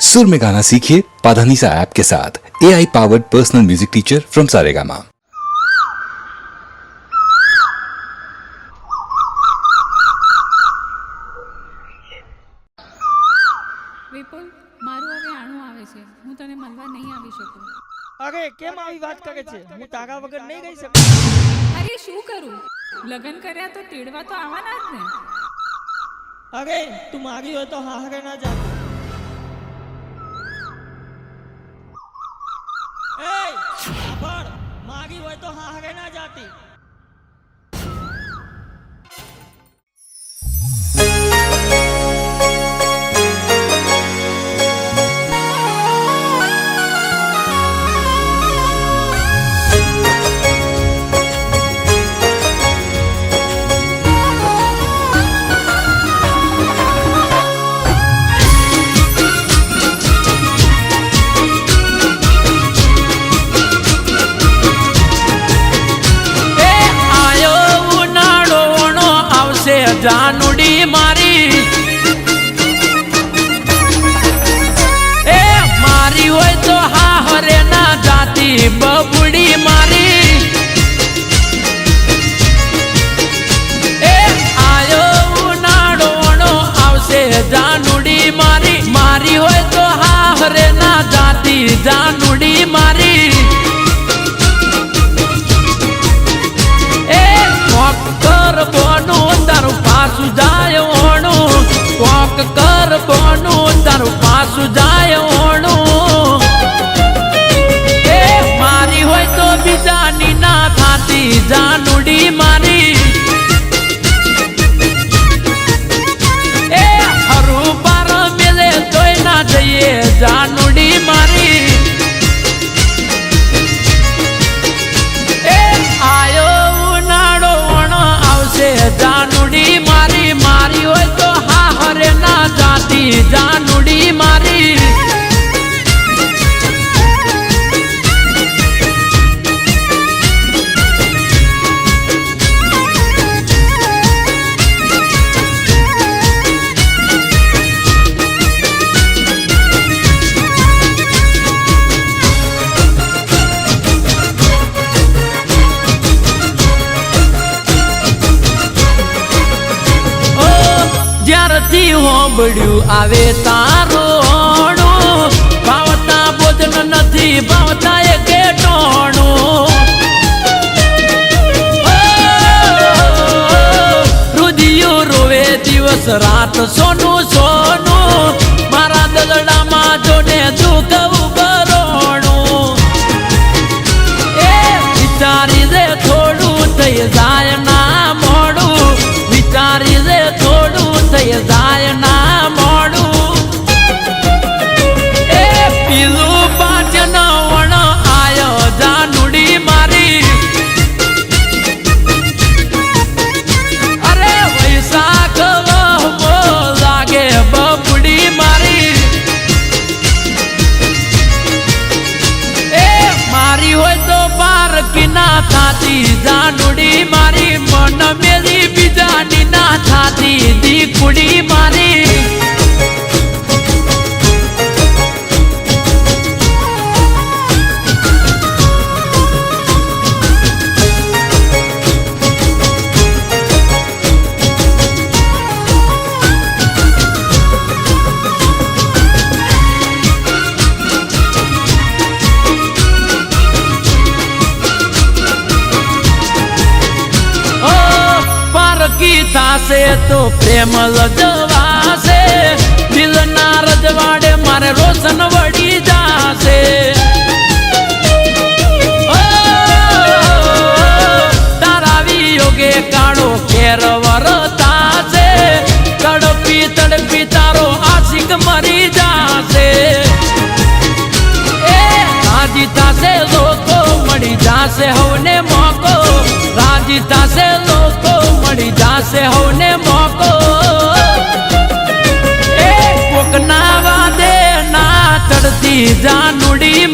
सुर में गाना सीखिए पाधानीसा ऐप के साथ A I powered personal music teacher from Saregama Vipul મારું હવે આણું આવે છે હું તને મળવા નહીં આવી શકું અરે કેમ આવી વાત કરે છે હું તારા વગર નહીં રહી શકું અરે શું કરું લગ્ન કર્યા તો તેડવા તો આવવાના જ ને અરે તું મારી હોય તો હારે ના જા એ સાંભળ માગી હોય તો હારે ના જાતી. હોંભળ્યું આવે તારો ભાવતા ભોજન નથી, ભાવતા એ કેટોણું રુદિયું રોવે દિવસ રાત સોનું સોનું. મારા દલડામાં જોને દુઃખ બરોણું. એ વિચારી દે થોડું થઈ જાય. તો પ્રેમ લજવાશે. દિલના રજવાડે મારે રોશન વળી જાશે. કાળો કેર વરતાશે. તડપી મરી જાશે. એ રાજી લોકો, મળી જાશે હવને મોકો. રાજી થાશે લોકો મળી જાશે હોને મોકો. કોકના વાદે ના ચડતી જાનુડી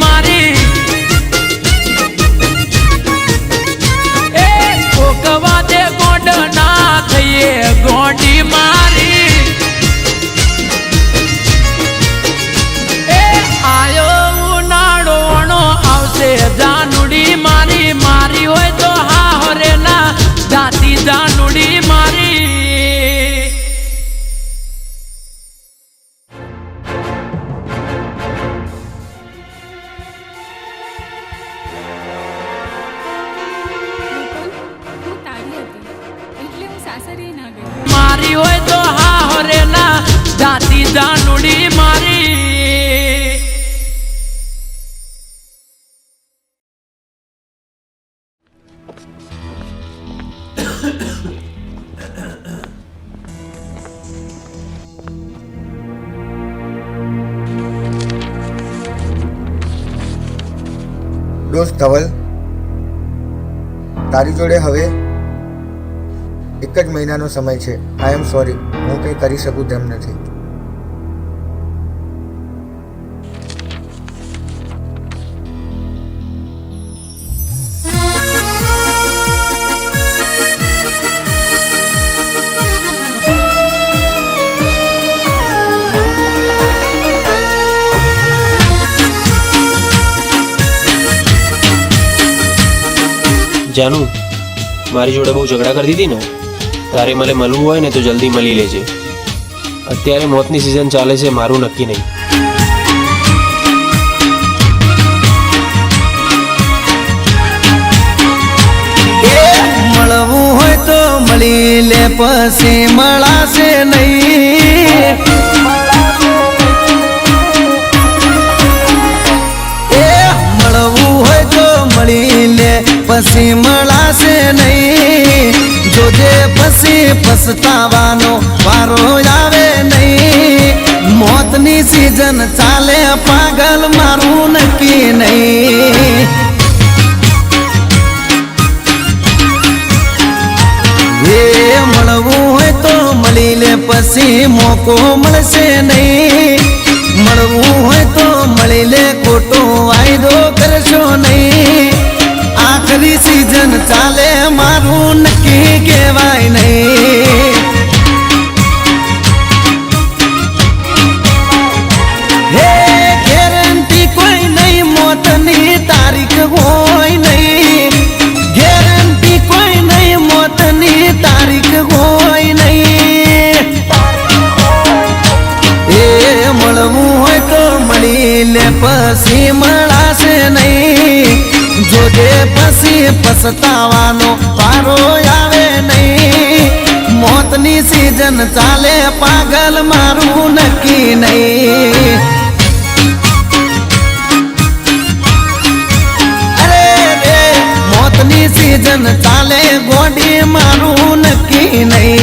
દોસ્ત ધવલ. તારી જોડે હવે એક જ મહિનાનો સમય છે. આઈ એમ સોરી હું કંઈ કરી શકું તેમ નથી. જાનુ, મારી જોડે બહુ ઝઘડા કરતી હતી ને, તારે મને મળવું હોય ને તો જલ્દી મળી લેજે. અત્યારે મોતની સિઝન ચાલે છે, મારું નક્કી નહીં. મળવું હોય તો મળી લે, પછી મળાશે નહીં. પછી મળાશે નહીં. જોજે પછી પછતાવાનો વારો આવે નહીં. મોતની સિઝન ચાલે, પાગલ મારું નક્કી નહીં. એ મળવું હોય તો મળી પછી મોકો મળશે નહીં. મળવું હોય તો મળી લે, ખોટો વાયદો કરશો નહીં. આખરી સીઝન ચાલે, મારું નક્કી કહેવાય નહીં. હે, ગેરંટી કોઈ નહીં તારીખ હોય નહીં. ગેરંટી કોઈ નહીં તારીખ હોય નહીં. એ મળવું હોય તો પછી પછતાવાનો પારો આવે નહીં. મોતની સીઝન ચાલે, પાગલ મારું નક્કી નહીં. અરે મોતની સીઝન ચાલે, ગોડી મારું નક્કી નહીં.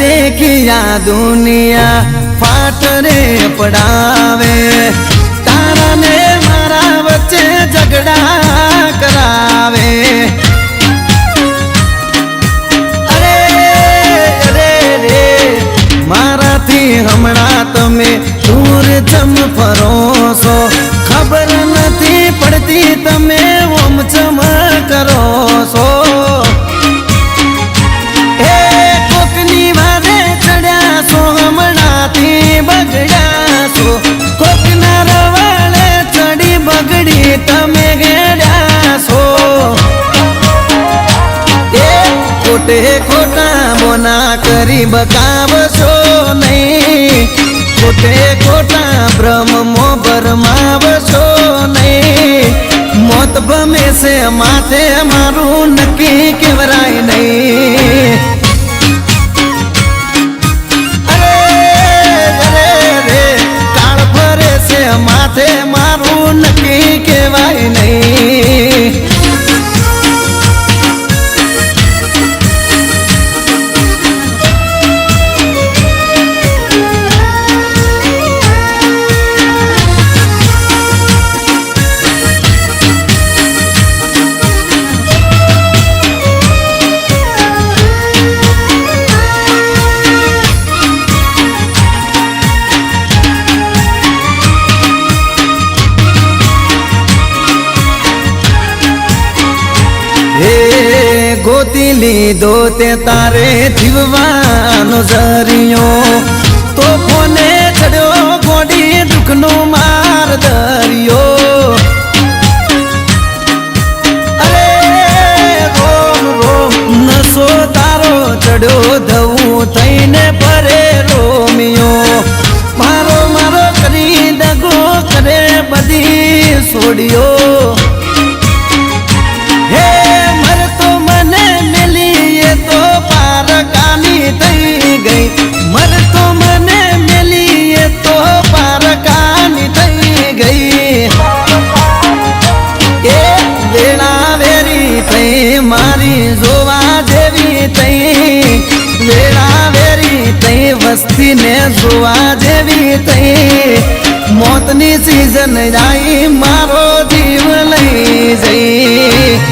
દેખિયા દુનિયા ફાટ પડાવે. તારા ને મારા વચ્ચે ઝઘડા કરાવે. અરે અરે રે મારાથી હમણાં તમે દૂર જમ ફરો ખોટે ખોટા મોના કરી બતાવશો નહીં. ખોટે ખોટા ભ્રમમો ભરમાવશો નહીં. મોત ભમે છે માથે મારું નક્કી કેવરાય નહીં. ગોતી લીધો તે તારે જીવવાનો જરિયો. તો ફોને ચડ્યો ગોડી દુઃખનો માર દરિયો? નસો તારો ચડ્યો ધવું થઈને ફરે રોમિયો. મારો મારો કરી દગો છોડ્યો જોવા જેવી તઈ મોતની સીઝન જાય મારો જીવ લઈ જઈ.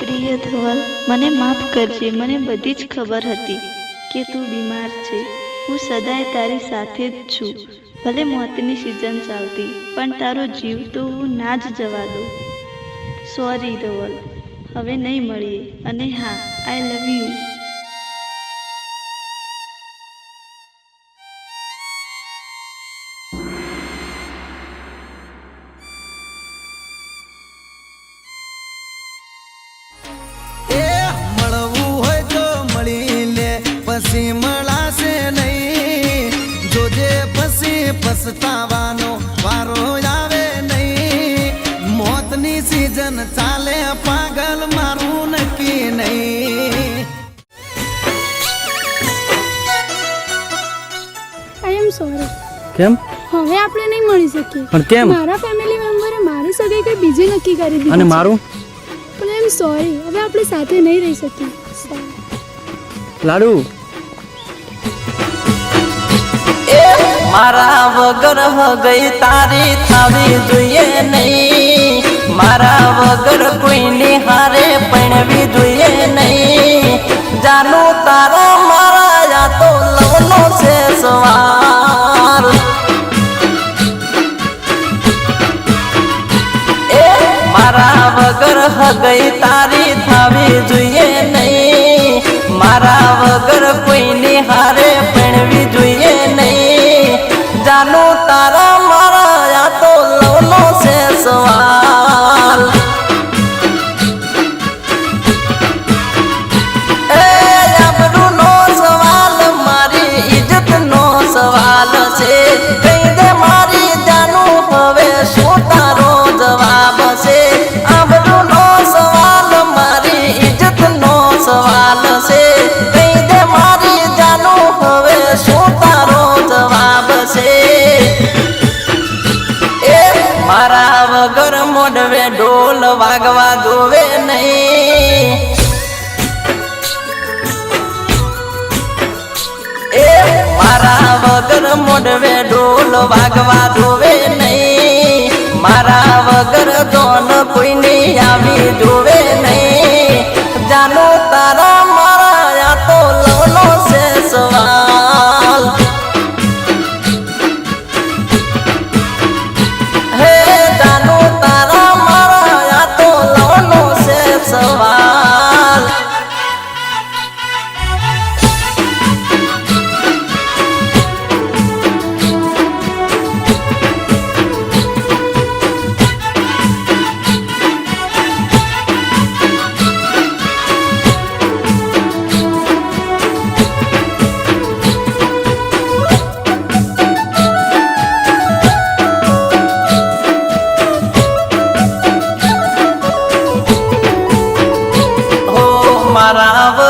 પ્રિય ધવલ, મને માફ કરજે, મને બધી જ ખબર હતી કે તું બીમાર છે. હું સદાય તારી સાથે જ છું. ભલે મોતની સિઝન ચાલતી, પણ તારો જીવ તો હું ના જ જવા દઉં. સોરી ધવલ, હવે નહીં મળીએ. અને હા આઈ લવ યુ પછી પછતાવાનો વારો આવે નહીં. મોતની સીઝન ચાલે પાગલ મારું નક્કી નહીં. આઈ એમ સોરી કેમ? હવે આપણે નહીં મળી શકીએ. પણ કેમ? મારા ફેમિલી મેમ્બરે મારી સગાઈ કઈ બીજી નક્કી કરી દીધી અને મારું? પણ આઈ એમ સોરી હવે આપણે સાથે નહીં રહી શકીએ. લાડુ? મારા વગર હગઈ તારી થાવી જોઈએ નહીં. મારા વગર કોઈની હારે પણવી જોઈએ નહીં. જાનું તારા મારા યા તો લવનો છે સવાર. એ મારા વગર હગઈ તારી થાવી જોઈએ નહીં. મારા વગર કોઈની નહીં મોઢવે ઢોલ વાગવા દોવે નહીં. એ મારા વગર મોડવે ઢોલ વાગવા દોવે નહીં. મારા વગર ધોન કોઈની આવી જોવે નહીં. જાનો તારા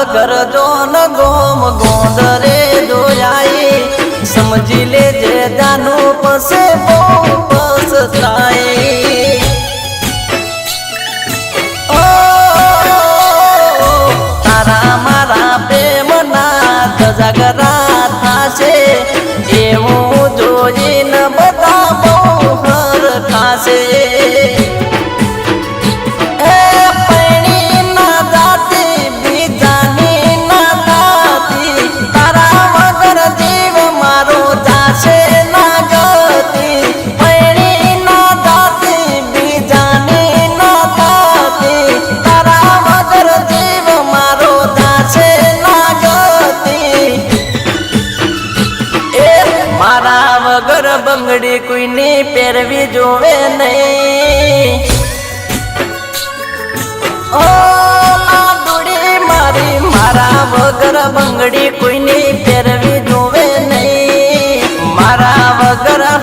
કરજો ન ગોમ ગોંદરે જોયાઈ સમજી લેજે દાનો પસે બહુ પસતાઈ તારા મારા પ્રેમના ગજાગરા થાશે. એવું જોઈને બધા બહુ હર ખાશે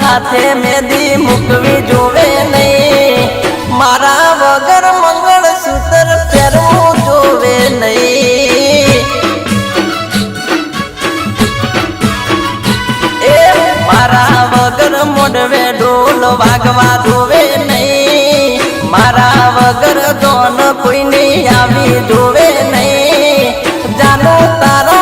હાથે મેદી મૂકવી જોવે નહીં. મારા વગર મંગળસૂત્ર પહેરવું જોવે નહીં. મારા વગર મોઢવે ઢોલ વાગવા જોવે નહીં. મારા વગર દોન કોઈની આવી જોવે નહીં. જાનો તારા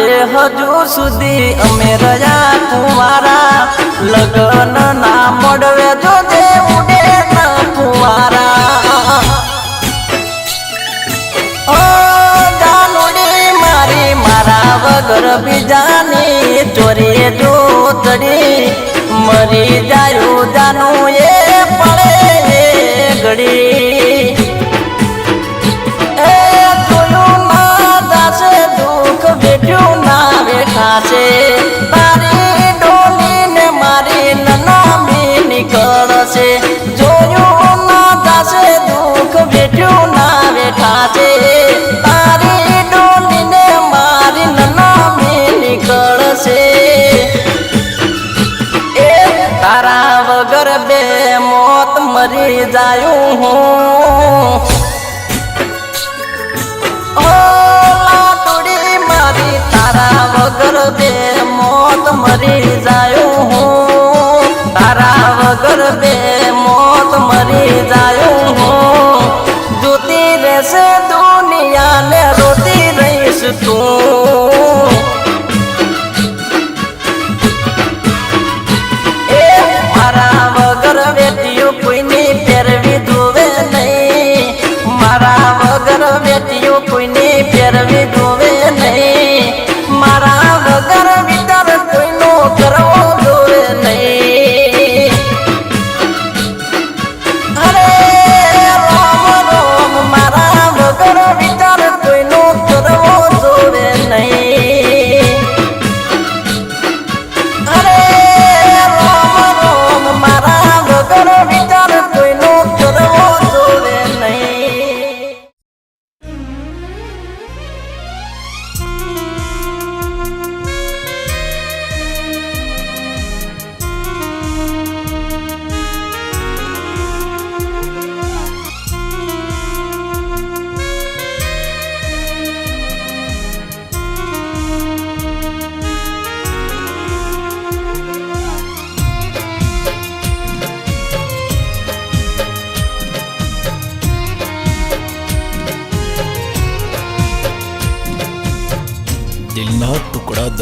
માટે હજુ સુધી અમે રહ્યા કુંવારા. લગ્ન ના મળવે જો જે ઉડે ના કુંવારા. ઓ જાનુડી મારી મારા વગર બીજાની ચોરી જો ચડી. મરી જાયું જાનું એ પડે ઘડી એ જોયું વેઠ્યું ના વેઠાશે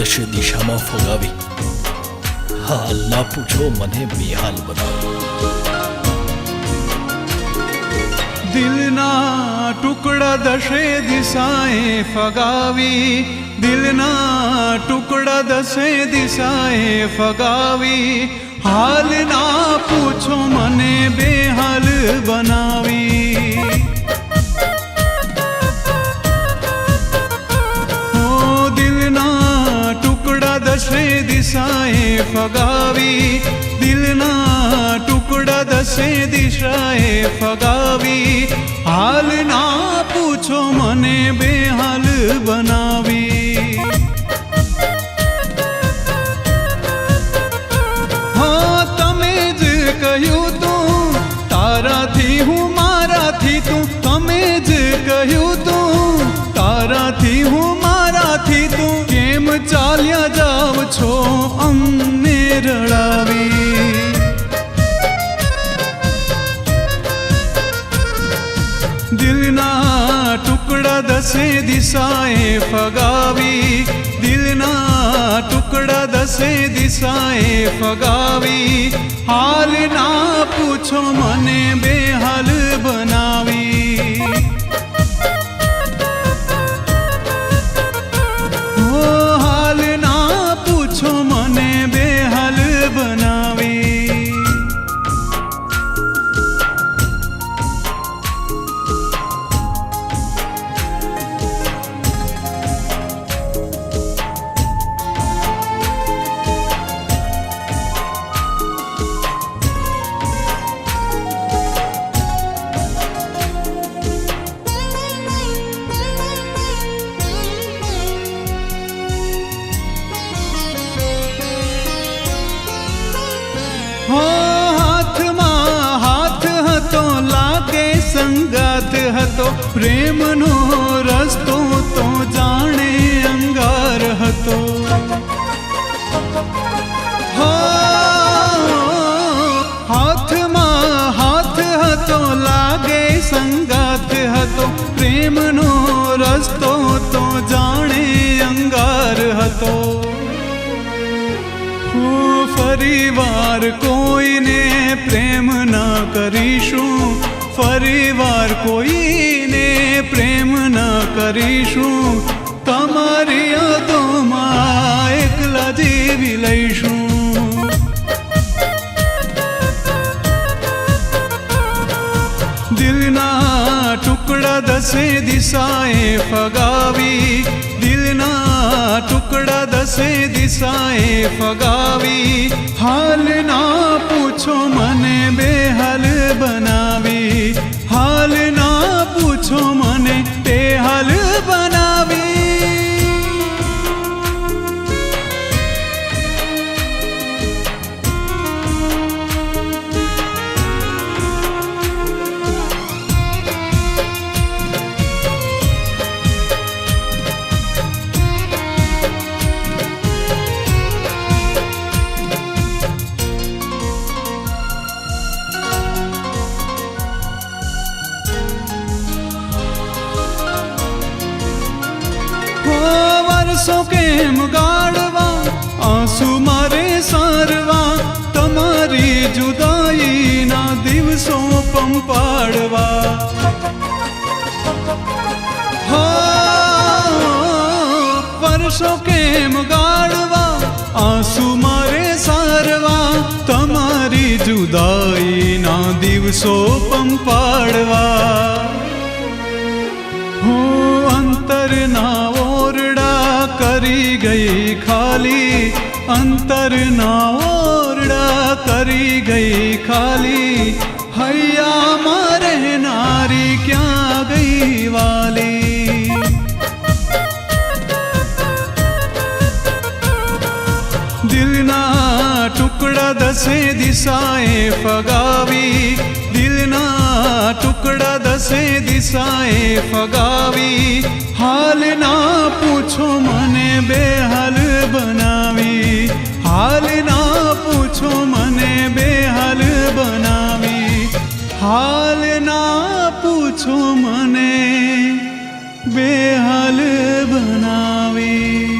દશે દિશામાં ફગાવી. હાલ ના પૂછો, મને બેહાલ બનાવી. દિલના ટુકડા દશે દિશાએ ફગાવી. દિલના ટુકડા દશે દિશાએ ફગાવી. હાલ ના પૂછો, મને બેહાલ બનાવી. દિશાએ ફગાવી, દિલના ટુકડા દસે દિશાએ ફગાવી. હાલ ના પૂછો મને બેહાલ બનાવી. હા, તમે જ કહ્યું તું, તારાથી હું મારાથી તું. તમે જ કહ્યું તું ચાલ્યા જાવ છો અમને રડાવી. દિલના ટુકડા દસે દિશાએ ફગાવી. દિલના ટુકડા દસે દિશાએ ફગાવી. હાલ ના પૂછો મને બેહાલ બનાવી. સંગાત હતો, પ્રેમનો રસ્તો તો જાણે અંગાર હતો. હાથમાં હાથ હતો, લાગે સંગાત હતો, પ્રેમનો રસ્તો તો જાણે અંગાર હતો. હું ફરીવાર કોઈને પ્રેમ ના કરીશું ફરીવાર કોઈને પ્રેમ ન કરીશું. તમારી યાદોમાં એકલા જીવી લઈશું. દિલના ટુકડા દસે દિશાએ ફગાવી. દિલના ટુકડા દસે દિશાએ ફગાવી. હાલ ના પૂછો મને બેહાલ બનાવી. વર્ષો કેમ ગાળવા, આંસુ મારે સારવા, તમારી જુદાઈના દિવસો પંપાડવા વર્ષો કેમ ગાળવા, આંસુ મારે સારવા, તમારી જુદાઈના દિવસો પંપાડવા હું અંતરના ઓરડા કરી ગઈ ખાલી અંતરના ઓરડા કરી ગઈ ખાલી. હૈયામાં રહેનારી ક્યાં ગઈ વાલી? દિલના ટુકડા દસે દિશાએ ફગાવી ટુકડા દસે દિશાએ ફગાવી. હાલ ના પૂછો મને બેહાલ બનાવી. હાલ ના પૂછો મને બેહાલ બનાવી. હાલ ના પૂછો મને બેહાલ બનાવી.